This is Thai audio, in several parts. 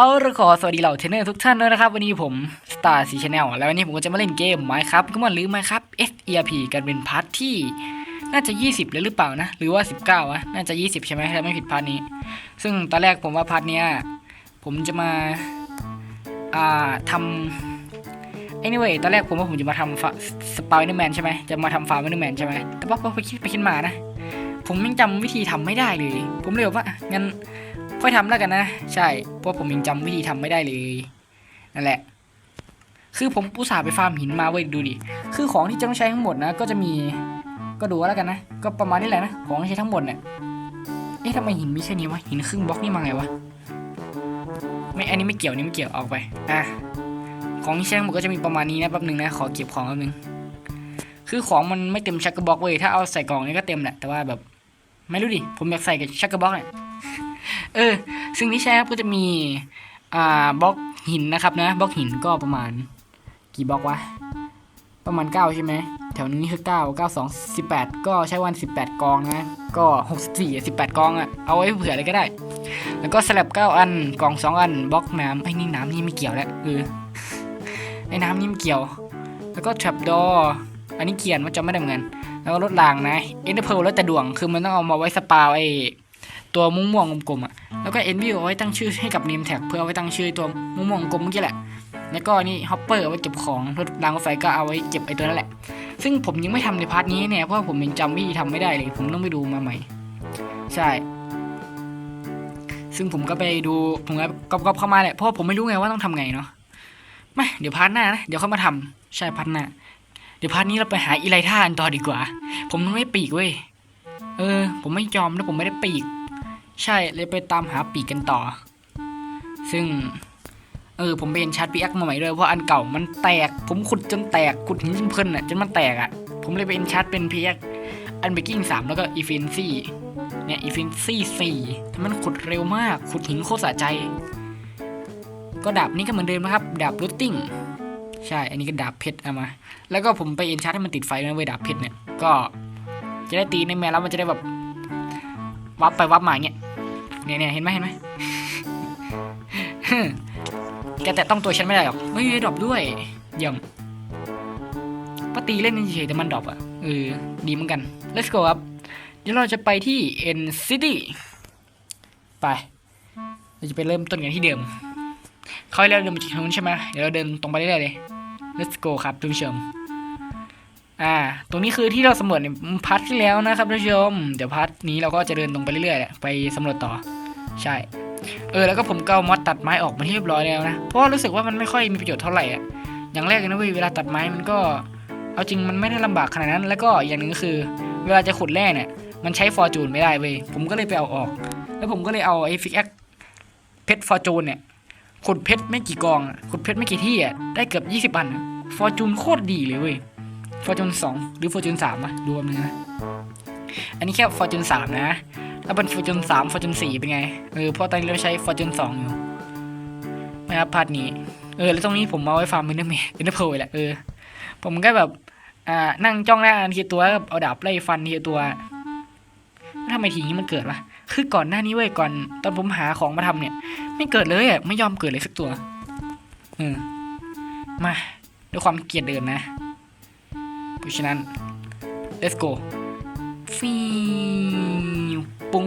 เอาละขอสวัสดีเหล่าเทรนเนอร์ทุกท่านด้วยนะครับ วันนี้ผม Star C Channel แล้ววันนี้ผมก็จะมาเล่นเกม Minecraft ก็มาหรือ Minecraft SERP กันเป็นพาร์ทที่ น่าจะ 20เลยหรือเปล่านะ หรือว่า 19วะน่าจะ 20 ใช่ไหมถ้าไม่ผิดพาร์ทนี้ ซึ่งตอนแรกผมว่าพาร์ทเนี้ยผมจะมาอ่าทำ anyway ตอนแรกผมว่าผมจะมาทำสปาวเนอร์แมนใช่ไหมจะมาทำฟาร์มเนอร์แมนใช่ไหมแต่ว่าพอไปคิดไปคิดมานะ ผมยังจำวิธีทำไม่ได้เลย ผมเลยบอกว่างั้น ค่อยทำแล้วกันนะ ใช่ เพราะผมยังจำวิธีทำไม่ได้เลย นั่นแหละ คือผมอุตส่าห์ไปฟาร์มหินมาเว้ยดูดิ คือของที่จะต้องใช้ทั้งหมดนะ ก็จะมี ก็ดูแล้วกันนะ ก็ประมาณนี้แหละนะ ของที่ใช้ทั้งหมดเนี่ย เอ๊ะทำไมหินมีแค่นี้วะ หินครึ่งบล็อกนี่มาไงวะ ไม่ อันนี้ไม่เกี่ยวนี่ไม่เกี่ยวออกไป อะ ของที่ใช้ทั้งหมดก็จะมีประมาณนี้นะแป๊บหนึงนะ ขอเก็บของแป๊บหนึง คือของมันไม่เต็มชักกระบอกเว้ย ถ้าเอาใส่กล่องนี่ก็เต็มแหละ แต่ว่าแบบ ไม่รู้ดิ ผมอยากใส่กับชักกระบอกเนี่ย เออ ซึ่งที่ใช้ครับก็จะมี อ่าบล็อกหินนะครับนะบล็อกหินก็ประมาณ กี่บล็อกวะ ประมาณ 9 ใช่ไหม แถวนี้คือ 9 9 2 18 ก็ใช้วัน 18 กองนะ ก็ 64 18 กองอะเอาไว้เผื่ออะไรก็ได้ แล้วก็สลับ 9 อันกอง 2 อันบล็อกน้ำไอ้นี่น้ำนี่ไม่เกี่ยวแล้วเออไอ้น้ำนี่ไม่เกี่ยว แล้วก็ trap door อันนี้เขียนว่าจะไม่ได้เหมือนกันแล้วก็รถรางนะ e n d e r pearl แล้วแต่ดวงคือมันต้องเอามาไว้สปาไอ ตัวม่วงๆกลมๆอะแล้วก็ NV เอาไว้ตั้งชื่อให้กับ name tag เพื่อเอาไว้ตั้งชื่อตัวม่วงๆกลมเมื่อกี้แหละ แล้วก็นี่ hopper เอาไว้เก็บของรถรางรถไฟก็เอาไว้เก็บไอ้ตัวนั่นแหละ ซึ่งผมยังไม่ทำในพาร์ทนี้เนี่ยเพราะว่าผมยังจำวิธีทำไม่ได้เลย ผมต้องไปดูมาใหม่ ใช่ ซึ่งผมก็ไปดูผมก็ก๊อปๆเข้ามาแหละเพราะว่าผมไม่รู้ไงว่าต้องทำไงเนาะไม่เดี๋ยวพาร์ทหน้านะเดี๋ยวเข้ามาทำใช่พาร์ทหน้าเดี๋ยวพาร์ทนี้เราไปหาอีไลท่ากันต่อดีกว่า ผมต้องได้ปีกเว้ยเออ ผมไม่ยอมนะผมไม่ได้ปีก ใช่เลยไปตามหาปีกกันต่อ ซึ่ง เออ ผมไปเห็นชาร์จปีอักมาใหม่ด้วยเพราะอันเก่ามันแตก ผมขุดจนแตกขุดหินจนเพลินอะจนมันแตกอะ ผมเลยไปเอ็นชาร์จเป็นพีอักอันเบกกิ้งสามแล้วก็อีฟินซี่เนี่ยอีฟินซี่สี่ทำมันขุดเร็วมาก ขุดหินโคตรสะใจ ก็ดาบนี้ก็เหมือนเดิมนะครับ ดาบรูทติ้งใช่ อันนี้ก็ดาบเพชรเอามา แล้วก็ผมไปเอ็นชาร์จให้มันติดไฟนะเว้ยดาบเพชรเนี่ย ก็จะได้ตีในแมวแล้วมันจะได้แบบวับไปวับมาอย่างเงี้ย เนี่ยเนี่ยเห็นไหมเห็นไหมแกแต่ต้องตัวฉันไม่ได้หรอกไม่ดรอปด้วยเยี่ยมปตีเล่นเฉยแต่มันดรอปอะเออดีเหมือนกัน let's go ครับเดี๋ยวเราจะไปที่ N City ไปเราจะไปเริ่มต้นกันที่เดิม เขาให้เราเดินไปที่นู้นใช่ไหมเดี๋ยวเราเดินตรงไปเรื่อยๆเลย let's go ครับทุกผู้ชม อ่า ตรงนี้คือที่เราสำรวจในพาร์ทที่แล้วนะครับท่านผู้ชม เดี๋ยวพาร์ทนี้เราก็จะเดินตรงไปเรื่อยๆแหละไปสำรวจต่อ ใช่ เออ แล้วก็ผมก็ามอสตัดไม้ออกมาที่เรียบร้อยแล้วนะ เพราะว่ารู้สึกว่ามันไม่ค่อยมีประโยชน์เท่าไหร่อะ อย่างแรกเลยนะเว้ย เวลาตัดไม้มันก็ เอาจริงมันไม่ได้ลำบากขนาดนั้น แล้วก็อย่างหนึ่งก็คือ เวลาจะขุดแร่เนี่ย มันใช้ฟอร์จูนไม่ได้เว้ย ผมก็เลยไปเอาออก แล้วผมก็เลยเอาไอ้ฟิกแอคเพชรฟอร์จูนเนี่ย ขุดเพชรไม่กี่กองอะขุดเพชรไม่กี่ที่อะ ได้เกือบยี่สิบอันฟอร์จูนโคตรดีเลยเว้ย ฟอร์จูนสองหรือฟอร์จูนสามอะดูแป๊บนึงนะอันนี้แค่ฟอร์จูนสามนะถ้าเป็นฟอร์จูนสามฟอร์จูนสี่เป็นไงเออเพราะตอนนี้เราใช้ฟอร์จูนสองอยู่นะครับพาร์ทนี้เออแล้วตรงนี้ผมเอาไว้ฟาร์มมินเนอร์เมมินเนอร์เพลแหละเออผมก็แบบอ่านั่งจ้องหน้าอันทีตัวแล้วเอาดาบไล่ฟันทีตัวทำไมทีนี้มันเกิดวะคือก่อนหน้านี้เว้ยก่อนตอนผมหาของมาทำเนี่ย ไม่เกิดเลยอะไม่ยอมเกิดเลยสักตัวเออมาด้วยความเกลียดเดินนะ เพราะฉะนั้น let's go ฟิวปุ้ง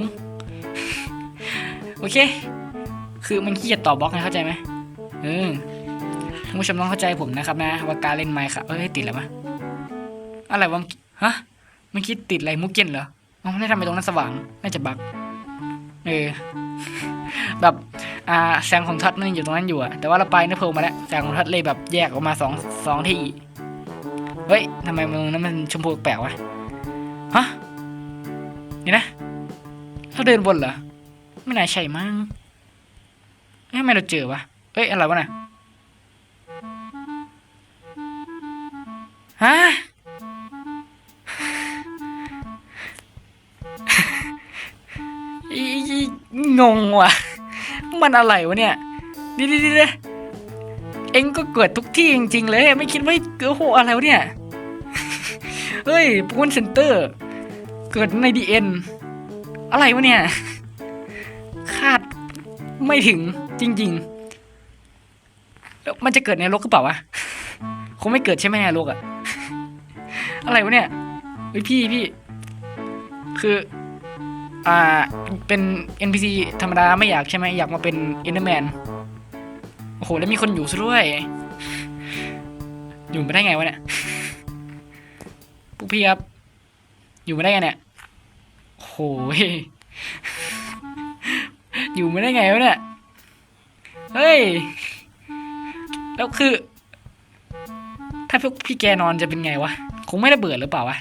โอเค คือมันขี้เกียจต่อบล็อกนะเข้าใจไหมเออท่านผู้ชมต้องเข้าใจผมนะครับนะ ว่าการเล่นไมค์ครับเอ้ยติดแล้วมะอะไรวะฮะมื่อกี้ติดอะไรมุกเก็นเหรออ๋อไม่ได้ทำไปตรงนั้นสว่าง น่าจะบักเออ แบบอ่าแสงของทัดมันอยู่ตรงนั้นอยู่อะแต่ว่าเราไปนะเพลมาแล้วแสงของทัดเลยแบบแยกออกมาสองสองที่ เฮ้ยทำไมมึงนั้นมันชมพูแปลกวะฮะนี่นะเราเดินวนเหรอไม่น่าใช่มั้งทำไมเราเจอวะเอ้ยอะไรวะน่ะฮะงงว่ะ มันอะไรวะเนี่ย ดิดิดิดิ เอ็งก็เกิดทุกที่จริงๆเลยไม่คิดว่าเกิดโหอะไรวะเนี่ย เฮ้ยปูนเซนเตอร์ เกิดในดีเอ็นอะไรวะเนี่ย คาดไม่ถึงจริงๆแล้วมันจะเกิดในนรกหรือเปล่าวะคงไม่เกิดใช่ไหมในนรกอะอะไรวะเนี่ยเฮ้ยพี่พี่คืออ่าเป็น NPC ธรรมดาไม่อยากใช่ไหมอยากมาเป็น Enderman โอ้โห แล้วมีคนอยู่ซะด้วย อยู่มาได้ไงวะเนี่ยพวกพี่ครับ อยู่มาได้ไงเนี่ยโอ้โหยอยู่มาได้ไงวะเนี่ย เฮ้ย แล้วคือ ถ้าพวกพี่แกนอนจะเป็นไงวะ คงไม่ระเบิดหรือเปล่าวะ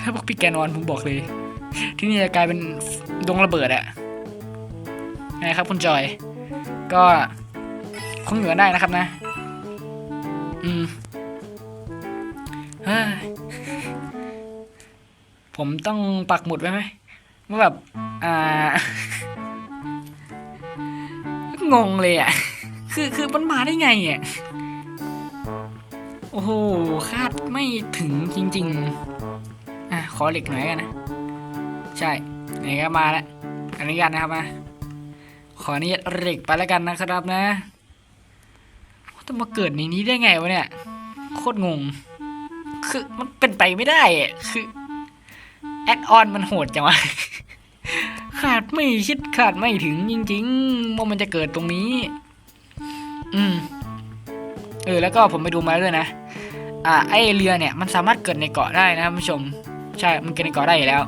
ถ้าพวกพี่แกนอนผมบอกเลย ที่นี่จะกลายเป็นดงระเบิดอะไงครับคุณจอย ก็คงอยู่กันได้นะครับนะ อืมเฮ้ยผมต้องปักหมุดไว้ไหมว่าแบบ อ่า งงเลยอะ คือคือมันมาได้ไงอะ โอ้โห คาดไม่ถึงจริง ๆ อะ ขอเหล็กหน่อยกันนะ ใช่ ไหนก็มาแล้วอนุญาตนะครับมา ขออนุญาตเหล็กไปแล้วกันนะครับนะต้องมาเกิดในนี้ได้ไงวะเนี่ย โคตรงง คือมันเป็นไปไม่ได้อะคือแอดออนมันโหดจังวะ ขาดไม่คิดขาดไม่ถึงจริงๆว่ามันจะเกิดตรงนี้ อืม เออแล้วก็ผมไปดูมาด้วยนะ อ่า ไอเรือเนี่ย มันสามารถเกิดในเกาะได้นะครับผู้ชม ใช่ มันเกิดในเกาะได้อยู่แล้ว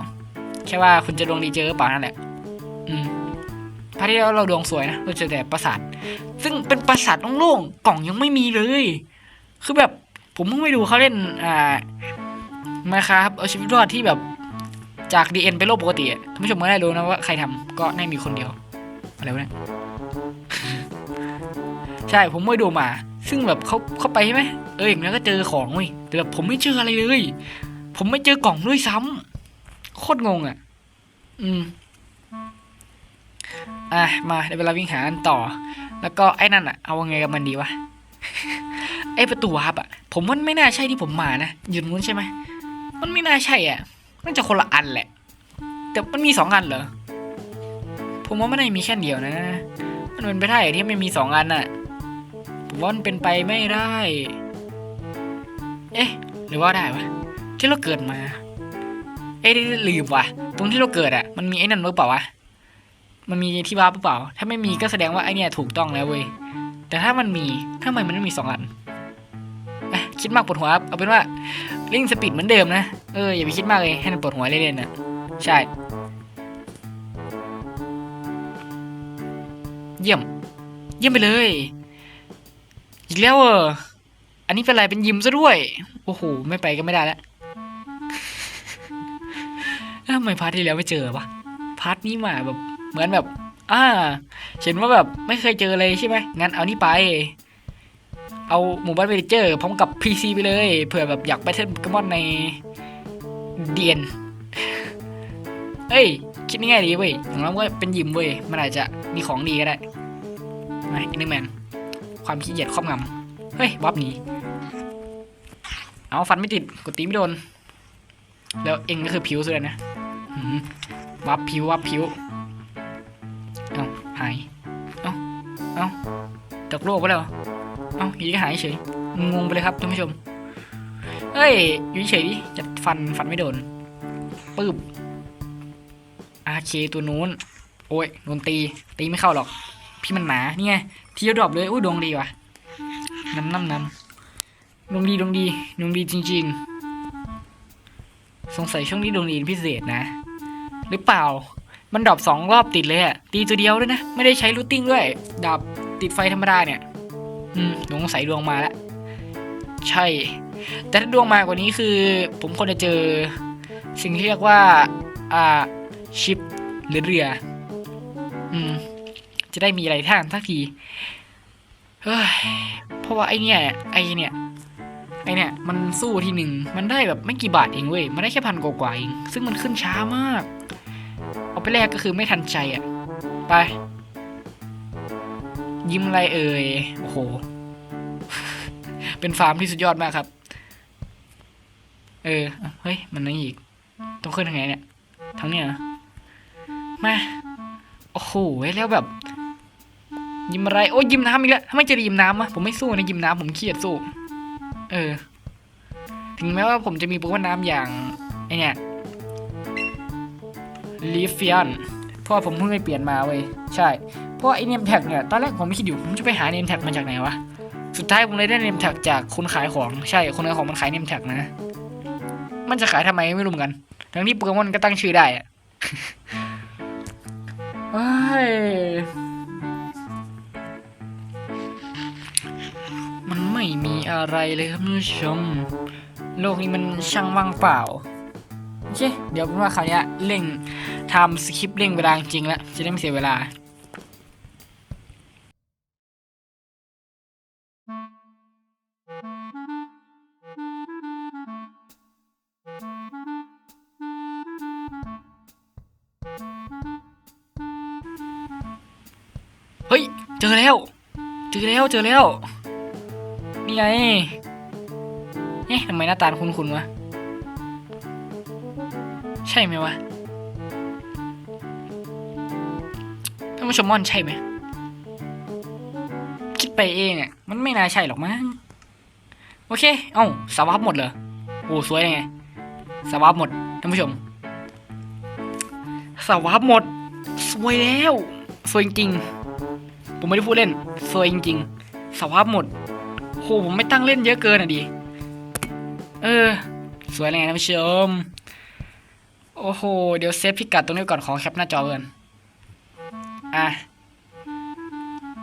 แค่ว่าคุณจะดวงดีเจอหรือเปล่านั่นแหละ อืม พร์ทที่เราดวงสวยนะเราเจอแต่ปราสาท ซึ่งเป็นปราสาทโล่งๆกล่องยังไม่มีเลย คือแบบผมเพิ่งไปดูเขาเล่นอ่ามาครับเอาชีวิตรอดที่แบบจากดีเอ็นไปโลกปกติท่านผู้ชมก็ได้รู้นะว่าใครทำก็น่ามีคนเดียว อะไรวะเนี่ยใช่ผมไปดูมา ซึ่งแบบเขาเข้าไปใช่ไหมเอออย่างนั้นก็เจอของเว้ยแต่แบบผมไม่เจออะไรเลย ผมไม่เจอกล่องด้วยซ้ำโคตรงงอะ อืม อะมาได้เวลาวิ่งหาอันต่อ แล้วก็ไอ้นั่นอะเอาไงกับมันดีวะ ไอ้ประตูวาร์ปอะผมว่าไม่น่าใช่ที่ผมมานะยู่ตรงนู้นใช่ไหมมันไม่น่าใช่อะน่าจะคนละอันแหละ แต่มันมีสองอันเหรอ ผมว่าไม่ได้มีแค่เดียวนะ มันเป็นไปได้ที่ไม่มีสองอันน่ะผมว่ามันเป็นไปไม่ได้ เอ๊ะ หรือว่าได้วะที่เราเกิดมา เอ๊ะลืมว่ะ ตรงที่เราเกิดอะ มันมีไอ้นั่นหรือเปล่าวะ มันมีที่วาร์ปหรือเปล่า ถ้าไม่มีก็แสดงว่าไอเนี่ยถูกต้องแล้วเว้ย แต่ถ้ามันมีทำไมมันไม่มีสองอันเอ๊ะคิดมากปวดหัวครับเอาเป็นว่าลิงสปีดเหมือนเดิมนะ เอออย่าไปคิดมากเลยให้มันปวดหัวเล่นๆนะใช่ เยี่ยม เยี่ยมไปเลย อีกแล้วเอออันนี้เป็นอะไรเป็นยิมซะด้วย โอ้โหไม่ไปก็ไม่ได้แล้วทำไมพาร์ทที่แล้วไม่เจอวะพาร์ทนี้มาแบบ เหมือนแบบอ่าเห็นว่าแบบไม่เคยเจอเลยใช่ไหมงั้นเอานี่ไป เอาหมู่บ้านเวเจอร์พร้อมกับ PC ไปเลยเผื่อแบบอยากไปเทิร์นโปเกมอนในเดียนเอ้ย คิดง่ายดีเว้ยอย่างน้อยก็เป็นยิมเว้ย มันอาจจะมีของดีก็ได้มาอินเนอร์แมน ความขี้เกียจครอบงำ เฮ้ยบ๊อบหนี เอาฟันไม่ติด กดตีไม่โดน แล้วเองก็คือผิวสุดเลยนะวับผิววับผิว หาย เอาเอาตกโลกไปแล้วเอาอยู่ดีก็หายเฉย งงไปเลยครับท่านผู้ชม เอ้ย อยู่เฉยดิ จะฟันฟันไม่โดน ปึ๊บอาเคตัวนู้น โอ้ยโดนตี ตีไม่เข้าหรอก พี่มันหนา นี่ไง ทีเดียวดรอปเลย อุ้ยดวงดีว่ะน้ำน้ำน้ำดวงดีดวงดีดวงดีจริง ๆ สงสัยช่วงนี้ดวงดีพิเศษนะ หรือเปล่า มันดรอปสองรอบติดเลยอะตีตัวเดียวด้วยนะ ไม่ได้ใช้รูทติ้งด้วยดับติดไฟธรรมดาเนี่ย อืมดวงใสดวงมาแล้ว ใช่ แต่ถ้าดวงมากกว่านี้คือ ผมควรจะเจอ สิ่งที่เรียกว่า อ่า ชิป หรือเรือ อืม จะได้มีอะไรท่านสักที เฮ้ย เพราะว่าไอเนี่ย ไอเนี่ยไอเนี่ยมันสู้ทีหนึ่งมันได้แบบไม่กี่บาทเองเว้ย มันได้แค่พันกว่าๆเอง ซึ่งมันขึ้นช้ามาก เอาไปแลกก็คือไม่ทันใจอะ ไป ยิ้มอะไรเอ่ย โอ้โห เป็นฟาร์มที่สุดยอดมากครับ เออ เฮ้ย มันนั่นอีก ต้องขึ้นทางไหนเนี่ยทางเนี้ยมา โอ้โห แล้วแบบ ยิ้มอะไร โอ้ยยิมน้ำอีกแล้วทำไมจะได้มน้ำวะ ผมไม่สู้นะยิ้มน้ำผมเครียดสู้ เออ ถึงแม้ว่าผมจะมีโปเกมอนน้ำอย่างไอเนี่ย ลีฟิออนเพราะว่าผมเพิ่งไปเปลี่ยนมาเว้ย ใช่ เพราะว่าไอเนมแท็กเนี่ย ตอนแรกผมไม่คิดอยู่ ผมจะไปหาเนมแท็กมาจากไหนวะ สุดท้ายผมเลยได้เนมแท็กจากคนขายของ ใช่ คนขายของมันขายเนมแท็กนะ มันจะขายทำไมไม่รู้เหมือนกัน ทั้งที่โปเกมอนก็ตั้งชื่อได้อะเฮ้ยมันไม่มีอะไรเลยครับท่านผู้ชม โลกนี้มันช่างว่างเปล่า อเคเดี๋ยวเป็นว่าคราวนี้เร่งทำสคริปต์เร่งเวลาจริงแล้วจะได้ไม่เสียเวลาเฮ้ย เจอแล้ว เจอแล้ว เจอแล้ว นี่ไงเอ๊ะทำไมหน้าตาคุ้นๆวะ ใช่ไหมวะท่านผู้ชมม่อนใช่ไหมคิดไปเองอะมันไม่น่าใช่หรอกมั้งโอเค เอ้าสวาปหมดเหรอโอ้สวยยังไงสวาปหมดท่านผู้ชมสวาปหมด สวยแล้วสวยจริงผมไม่ได้พูดเล่นสวยจริงๆสวาปหมดโหผมไม่ตั้งเล่นเยอะเกินอะดิเออ สวยเลยท่านผู้ชม โอ้โห เดี๋ยวเซฟพิกัดตรงนี้ก่อนขอแคปหน้าจอเกินอะ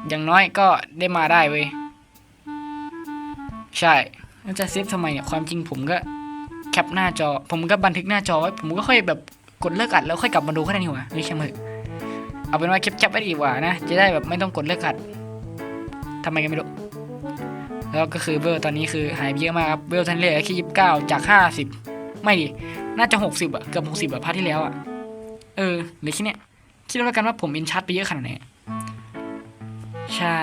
อย่างน้อยก็ได้มาได้เว้ย ใช่แล้วจะเซฟทำไมเนี่ย ความจริงผมก็แคปหน้าจอ ผมก็บันทึกหน้าจอไว้ ผมก็ค่อยแบบกดเลิกอัดแล้วค่อยกลับมาดูก็ได้นี่หว่าเฮ้ยช่มันเอเอาเป็นว่าแคปแคปไว้ดีกว่านะ จะได้แบบไม่ต้องกดเลิกอัดทำไมกันไม่รู้ แล้วก็คือเวลตอนนี้คือหายเยอะมากครับเวลทันเลยแค่ยี่สิบเก้าจากห้าสิบ ไม่ดิ น่าจะหกสิบอะเกือบหกสิบอะพาร์ทที่แล้วอะเออเหลือแค่เนี้ยคิดแล้วกันว่าผมอินชัดไปเยอะขนาดไหน ใช่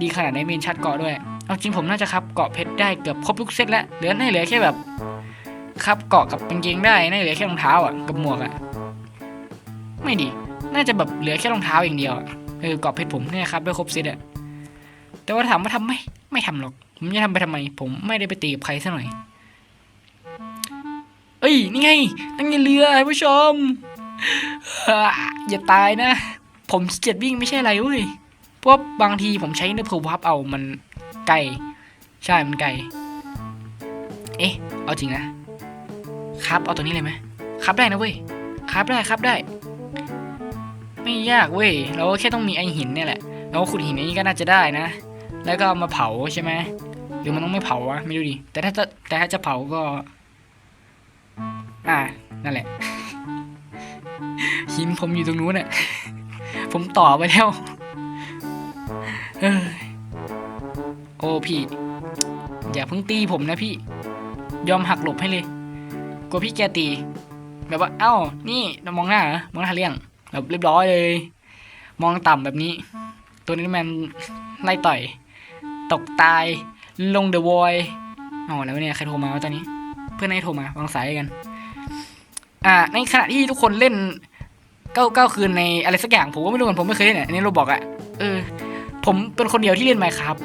ดีขนาดไหนมีนชัดเกาะด้วย เอาจริงผมน่าจะครับเกาะเพชรได้เกือบครบทุกเซตแล้ว เหลือน่าเหลือแค่แบบ ครับเกาะกับกางเกงได้น่าเหลือแค่รองเท้าอะกับหมวกอะไม่ดี น่าจะแบบเหลือแค่รองเท้าอย่างเดียวอะเออเกาะเพชรผมเนี่ยครับได้ครบเซตอะแต่ว่าถามว่าทำไหมไม่ทำหรอก ผมจะทำไปทำไม ผมไม่ได้ไปตีกับใครซะหน่อย เอ้ย นี่ไง นั่งในเรือท่านผู้ชม อย่าตายนะ ผมเกียจวิ่งไม่ใช่อะไรเว้ย เพราะว่าบางทีผมใช้เนื้อเพลวับเอา มันไกล ใช่ มันไกล เอ๊ะ เอาจริงนะ ครับ เอาตัวนี้เลยไหมครับได้นะเว้ย ครับได้ครับได้ ไม่ยากเว้ย เราก็แค่ต้องมีไอหินเนี่ยแหละแล้วขุดหินนนี้ก็น่าจะได้นะ แล้วก็เอามาเผาใช่ไหม หรือมันต้องไม่เผาวะ ไม่รู้ดิ แต่ถ้าจะแต่ถ้าจะเผาก็ อ่า นั่นแหละ หินผมอยู่ตรงนู้นน่ะ ผมต่อไปแล้วเอ้ยโอ้พี่ อย่าเพิ่งตีผมนะพี่ ยอมหักหลบให้เลยกลัวพี่แกตี แบบว่าเอ้า นี่เรามองหน้าเหรอมองหน้าเลี่ยงแบบเรียบร้อยเลย มองต่ำแบบนี้ ตัวนี้มันไล่ต่อย ตกตายลงเดอะวอยอ๋อแล้วเนี่ยใครโทรมาวะตอนนี้ เพื่อนให้โทรมาวางสายกัน อ่าในขณะที่ทุกคนเล่นเก้าเก้าคืนในอะไรสักอย่างผมก็ไม่รู้เหมือนผมไม่เคยเล่นอันนี้เราบอกอะเออ ผมเป็นคนเดียวที่เล่นไมครับ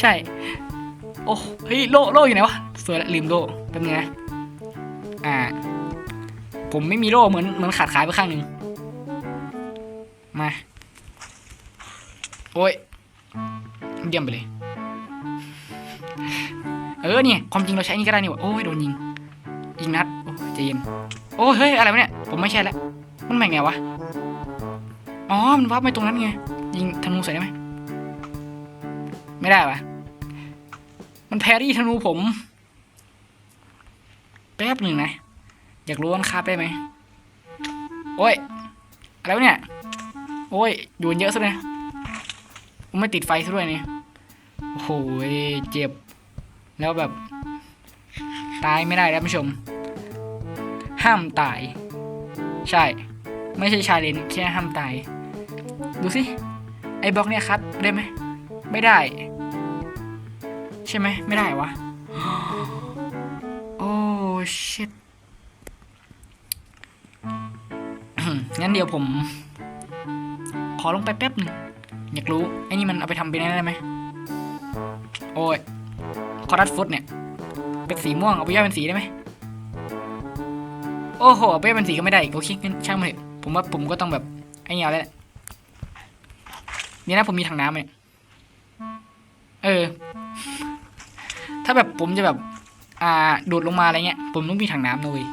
ใช่ โอ้เฮ้ยโลโลอยู่ไหนวะสวยละลืมโลแป๊บนึงนะอ่า ผมไม่มีโล่เหมือนเหมือนขาดขายไปข้างหนึ่งมา โอ้ยเยี่ยมไปเลย เออเนี่ยความจริงเราใช้นี่ก็ได้นี่วะโอ้ยโดนยิงยิงนัด ใจเย็นโอ้ยเฮ้ยอะไรวะเนี่ยผมไม่ใช่แล้วมันมาไงวะอ๋อมันวับไปตรงนั้นไงยิงธนูใส่ได้ไหมไม่ได้วะมันแพรี่ธนูผม แป๊บหนึ่งนะ อยากรู้ว่ามันคาบได้ไหมโอ้ยอะไรวะเนี่ย โอ้ยโยนเยอะซะเลยผมไม่ติดไฟซะด้วยเนี่ยโอ้โหเจ็บ แล้วแบบ ตายไม่ได้แล้วผู้ชม ห้ามตาย ใช่ ไม่ใช่ชาเลนจ์แค่ห้ามตาย ดูสิ ไอ้บล็อกเนี่ยครับ ได้ไหม ไม่ได้ ใช่ไหม ไม่ได้วะ โอ้ชิตงั้นเดี๋ยวผม ขอลงไปแป๊บหนึ่งอยากรู้ ไอ้นี่มันเอาไปทำเป็นอะไรได้ไหม โอ้ย คอรัสฟุตเนี่ย เป็นสีม่วง เอาไปย่อยเป็นสีได้ไหม โอ้โหเปย่อยเป็นสีก็ไม่ได้อีกโอเคงั้นช่างมันเถอะผมว่าผมก็ต้องแบบไอ้นี่เอาแล้วเนี่ยนะผมมีถังน้ำเนี่ยเออ ถ้าแบบผมจะแบบ อ่าดูดลงมาอะไรเงี้ย ผมต้องมีถังน้ำนะเว้ย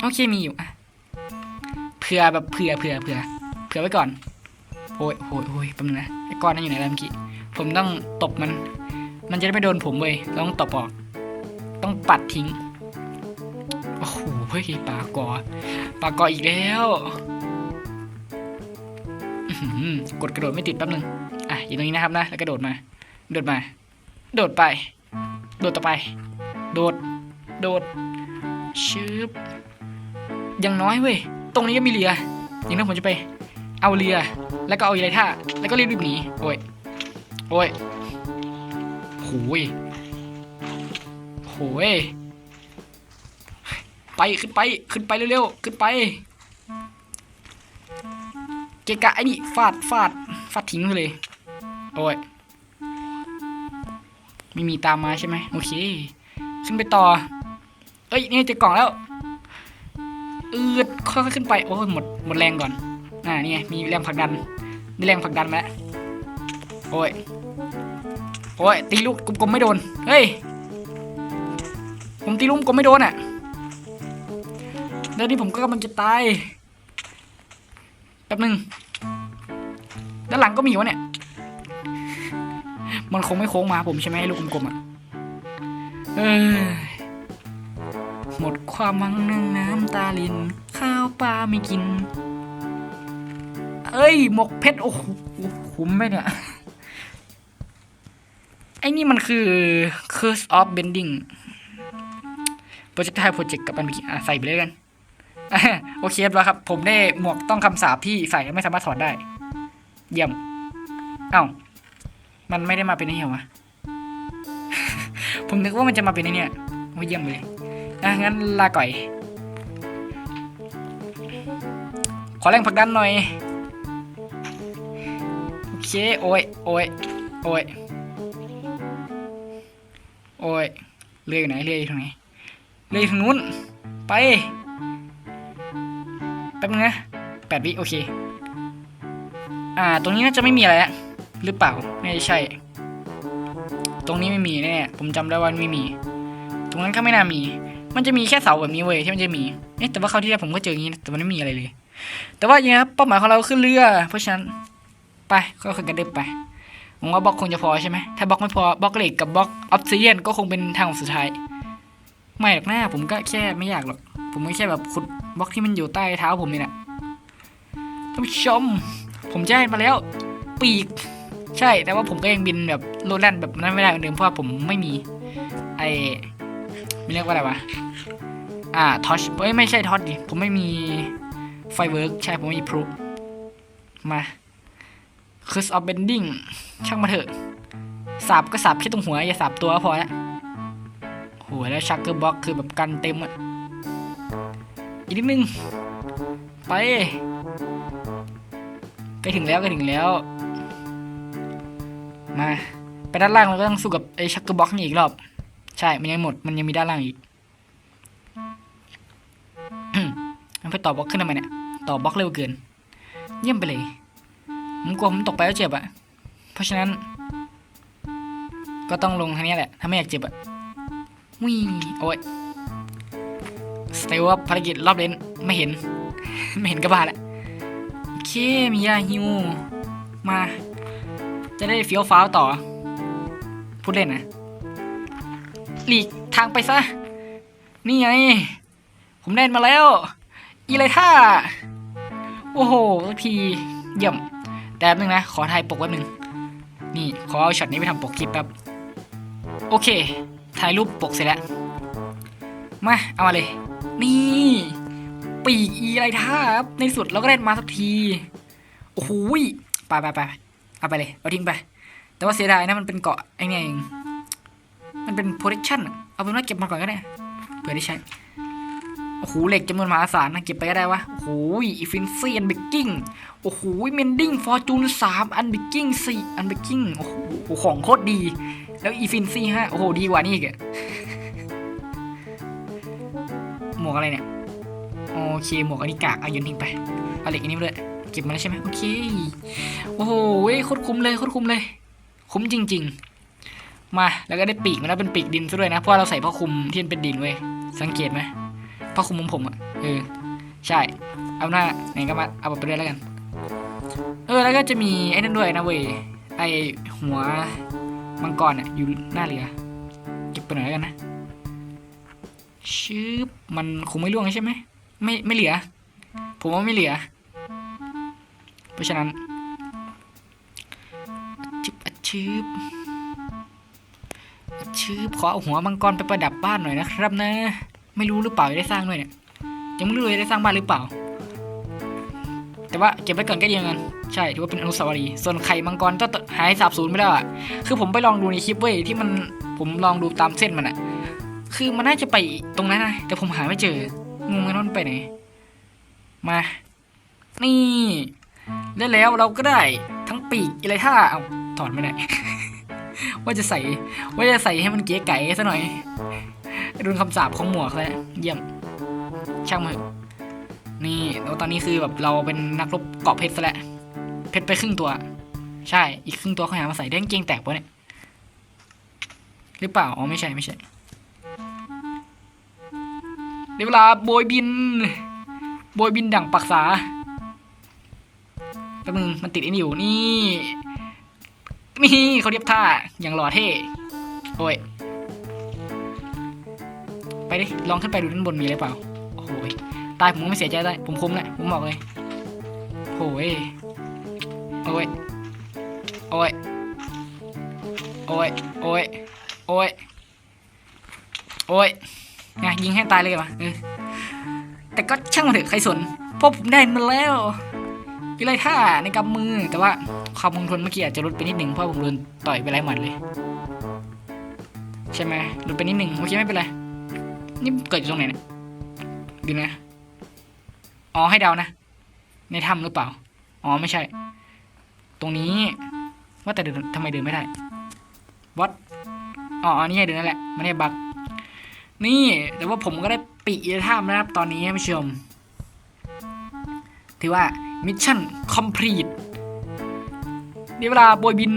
โอเคมีอยู่อะเผื่อแบบเผื่อเผื่อเผื่อเผื่อไว้ก่อนโอ้ยโอ้ยโอ้ยแป๊บนึงนะไอ้ก้อนนั้นอยู่ไหนแล้วเมื่อกี้ผมต้องตบมัน มันจะได้ไม่โดนผมเว้ยเราต้องตบออก ต้องปัดทิ้ง เฮ้ยปลากอปลากออีกแล้วกดกระโดดไม่ติดแป๊บนึงอะอยู่ตรงนี้นะครับนะ แล้วกระโดดมา โดดมา โดดไป โดดต่อไป โดด โดดชืบอย่างน้อยเว้ย ตรงนี้ก็มีเรือ อย่างนั้นผมจะไป เอาเรือ แล้วก็เอาอะไรท่า แล้วก็รีบๆหนี โอ้ย โอ้ยโหยโหย ไปขึ้นไปขึ้นไปเร็วๆขึ้นไป เกะกะไอ้นี่ฟาดฟาดฟาดทิ้งไปเลย โอ้ยไม่มีตามมาใช่ไหมโอเค ขึ้นไปต่อ เอ้ยนี่เจอกล่องแล้วอืดค่อยๆขึ้นไปโอ้ยหมดหมดแรงก่อนอ่านี่ไงมีแรงผลักดันมีแรงผลักดันมาแล้วโอ้ยโอ้ยตีลูกกลมๆไม่โดนเฮ้ยผมตีลูกกลมไม่โดนอะ แล้วนี่ผมก็กำลังจะตายแป๊บหนึ่งด้านหลังก็มีวะเนี่ย มันคงไม่โค้งมาผมใช่ไหมลูกกลมๆอะ เออ หมดความหวังนั่งน้ำตาลิน ข้าวปลาไม่กิน เอ้ย หมกเพชร โอ้โหคุ้มไหมเนี่ย ไอ้นี่มันคือ Curse of Bending โปรเจกต์ไทยโปรเจกต์กับมันเมื่อกี้อะใส่ไปเลยกัน โอเคแล้วครับ ผมได้หมวกต้องคำสาปที่ใส่แล้วไม่สามารถถอดได้ เยี่ยม เอ้า มันไม่ได้มาเป็นไอเหี้ยวะ ผมนึกว่ามันจะมาเป็นไอเนี่ยโอ้เยี่ยมเลยอะงั้นลาก่อย ขอแรงผลักดันหน่อย โอเค โอ้ย โอ้ย โอ้ย โอ้ยเรืออยู่ไหนเรืออยู่ทางไหนเรืออยู่ทางนู้น ไป แป๊บนึงนะแปดวิโอเค อ่า ตรงนี้น่าจะไม่มีอะไรแล้วหรือเปล่า ไม่ใช่ ตรงนี้ไม่มีแน่ผมจำได้ว่าไม่มี ตรงนั้นก็ไม่น่ามี มันจะมีแค่เสาแบบนี้เว้ยที่มันจะมีเอ๊ะแต่ว่าเขาวที่แล้วผมก็เจออย่างนี้ แต่มันไม่มีอะไรเลย แต่ว่าอย่างนี้ครับเป้าหมายของเราคือเรือ เพราะฉะนั้นไปก็คือกันเดินไปผมว่าบล็อกคงจะพอใช่ไหมถ้าบล็อกไม่พอบล็อกเหล็กกับบล็อกออฟซิเดียนก็คงเป็นทางสุดท้าย ไม่หรอกหน้าผมก็แค่ไม่อยากหรอก ผมก็แค่แบบขุด บล็อกที่มันอยู่ใต้เท้าผมนี่แหละท่านผู้ชม ผมจะให้มาแล้ว ปีก ใช่ แต่ว่าผมก็ยังบินแบบโลดแล่นแบบนั้นไม่ได้เหมือนเดิมเพราะว่าผมไม่มี ไอไม่เรียกว่าอะไรวะ อ่า ทอชเอ้ย ไม่ใช่ทอชดิ ผมไม่มีไฟเวิร์กใช่ ผมไม่มีพรูมาคือออฟเบนดิ้งช่างมาเถอะ สาบก็สาบแค่ตรงหัว อย่าสาบตัวพอละโหแล้วชักเกอร์บ็อกคือแบบกันเต็มอะ อีกนิดนึง ไปใกล้ถึงแล้วใกล้ถึงแล้ว มาไปด้านล่างเราก็ต้องสู้กับไอ้ชักเกอร์บ็อกนี่อีกรอบ ใช่มันยังหมดมันยังมีด้านล่างอีกมันไปต่อบล็อกขึ้นทำไมเนี่ยต่อบล็อกเร็วเกิน เยี่ยมไปเลยผมกลัวผมตกไปแล้วเจ็บอะเพราะฉะนั้น ก็ต้องลงทางนี้แหละ ถ้าไม่อยากเจ็บอะวิ่งโอ้ย สเตลว่าภารกิจรอบเลนไม่เห็น ไม่เห็นกระบาดอะโอเคมียาฮิวมา จะได้เฟี้ยวฟ้าวต่อ พูดเล่นนะหลีกทางไปซะ นี่ไง ผมเล่นมาแล้ว อีไรท่า โอ้โหทีเยี่ยม แต่แป๊บนึงนะ ขอถ่ายปกแป๊บนึง นี่ขอเอาช็อตนี้ไปทำปกคลิปแป๊บ โอเค ถ่ายรูปปกเสร็จแล้ว มา เอามาเลย นี่ ปีกอีไรท่าครับ ในสุดเราก็ได้มาสักที โอ้โหไปไปไปเอาไปเลย เอาทิ้งไป แต่ว่าเสียดายนะมันเป็นเกาะไอ้เนี่ยเอง มันเป็น protection เอาเป็นว่าเก็บมาก่อนก็ได้ เผื่อได้ใช้ โอ้โห เหล็กจำนวนมหาศาลนะเก็บไปก็ได้วะ โอ้โหอีฟินเซียนเบกกิ้ง โอ้โหเมนดิ้งฟอร์จูนสามอันเบกกิ้งสี่อันเบกกิ้ง โอ้โห ของโคตรดี แล้วอีฟินซี่ห้าโอ้โห ดีกว่านี่อีกอะ มวกอะไรเนี่ย โอเค หมวกอันนี้กากเอาโยนทิ้งไป เอาเหล็กอันนี้ไปเลยเก็บมาแล้วใช่ไหมโอเค โอ้โหโคตรคุ้มเลยโคตรคุ้มเลย คุ้มจริง ๆ มา แล้วก็ได้ปีกมาแล้วเป็นปีกดินซะด้วยนะ เพราะว่าเราใส่ผ้าคลุมที่เป็นดินเว้ย สังเกตไหมผ้าคลุมของผมอะ เออ ใช่ เอาหน้าไหนก็มา เอาไปเรื่อยแล้วกัน เออ แล้วก็จะมีไอ้นั่นด้วยนะเว้ย ไอหัวมังกรอะอยู่หน้าเรือ เก็บไปหน่อยแล้วกันนะ ชืบมันคงไม่ร่วงใช่ไหมไม่ไม่เหลือ ผมว่าไม่เหลือ เพราะฉะนั้นชึบชืบชืบขอเอาหัวมังกรไปประดับบ้านหน่อยนะครับนะ ไม่รู้หรือเปล่าจะได้สร้างด้วยเนี่ยยังไม่รู้เลยได้สร้างบ้านหรือเปล่า แต่ว่าเก็บไว้ก่อนก็ดีเหมือนกันใช่ถือว่าเป็นอนุสาวรีย์ส่วนไข่มังกรก็หายสาบสูญไปแล้วอะคือผมไปลองดูในคลิปเว้ยที่มันผมลองดูตามเส้นมันอะ คือมันน่าจะไปตรงนั้นนะแต่ผมหาไม่เจองงกันว่ามันไปไหนมา นี่ได้แล้วเราก็ได้ทั้งปีกอะไรท่าเอาถอดไม่ได้ ว่าจะใส่ว่าจะใส่ให้มันเก๋ไก๋ซะหน่อยโดนคำสาปของหมวกแล้วเยี่ยม ช่างมันเถอะนี่แล้วตอนนี้คือแบบเราเป็นนักรบเกาะเพชรซะแล้วเพชรไปครึ่งตัว ใช่อีกครึ่งตัวเขาหามาใส่ได้งเกงแตกปะเนี่ยหรือเปล่าอ๋อไม่ใช่ไม่ใช่ เดี๋ยวเวลาโบยบิน โบยบินดั่งปักษาแป๊บนึงมันติดไอ้นี่อยู่นี่ นี่เขาเรียบท่าอย่างหล่อเท่โอ้ย ไปดิ ลองขึ้นไปดูด้านบนมีอะไรเปล่า โอ้โหยตายผมก็ไม่เสียใจได้ ผมคุ้มแหละผมบอกเลยโอ้ย โอ้ย โอ้ย โอ้ย โอ้ย โอ้ย โอ้ย ไงยิงให้ตายเลยปะเออแต่ก็ช่างมันเถอะใครสนเพราะผมได้มาแล้ววิไลท่าในกำมือแต่ว่าความคงทนเมื่อกี้อาจจะลดไปนิดหนึ่งเพราะผมโดนต่อยไปหลายหมัดเลย ใช่ไหมลดไปนิดหนึ่งโอเคไม่เป็นไรนี่เกิดอยู่ตรงไหนนี่ยดูนะอ๋อให้เดานะ ในถ้ำหรือเปล่า อ๋อไม่ใช่ ตรงนี้ ว่าแต่เดินทำไมเดินไม่ได้วัดอ๋ออันนี่ให้เดินนั่นแหละไม่ได้บัก นี่แต่ว่าผมก็ได้ปีกในถ้ำนะครับ ตอนนี้ท่านผู้ชมถือว่ามิชชั่นคอมพลีทเดี๋ยวเวลาโบยบิน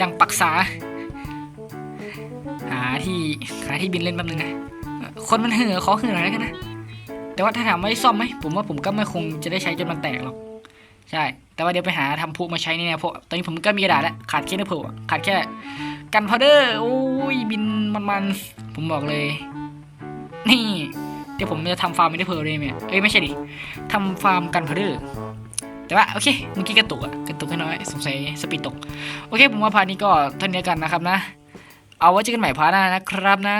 ดังปักษา หาที่หาที่บินเล่นแป๊บนึงนะ คนมันเหือะขอเหือหน่อยแล้วกันนะ แต่ว่าถ้าถามว่าได้ซ่อมไหมผมว่าผมก็ไม่คงจะได้ใช้จนมันแตกหรอก ใช่ แต่ว่าเดี๋ยวไปหาทำพุมาใช้นี่นะเพราะตอนนี้ผมก็มีกระดาษแล้ว ขาดแค่เนื้อเพลอะขาดแค่ กันพาวเดอร์โอ้ยบินมันๆผมบอกเลย นี่ เดี๋ยวผมจะทำฟาร์มไม่ได้เพลเลยเนี่ยเอ้ยไม่ใช่ดิทำฟาร์มกันพาวเดอร์แต่ว่าโอเคเมื่อกี้กระตุกอะกระตุกแค่น้อยสงสัยสปีดตก โอเค ผมว่าพาร์ทนี้ก็เท่านี้กันนะครับนะ เอาไว้เจอกันใหม่พาร์ทหน้านะครับนะ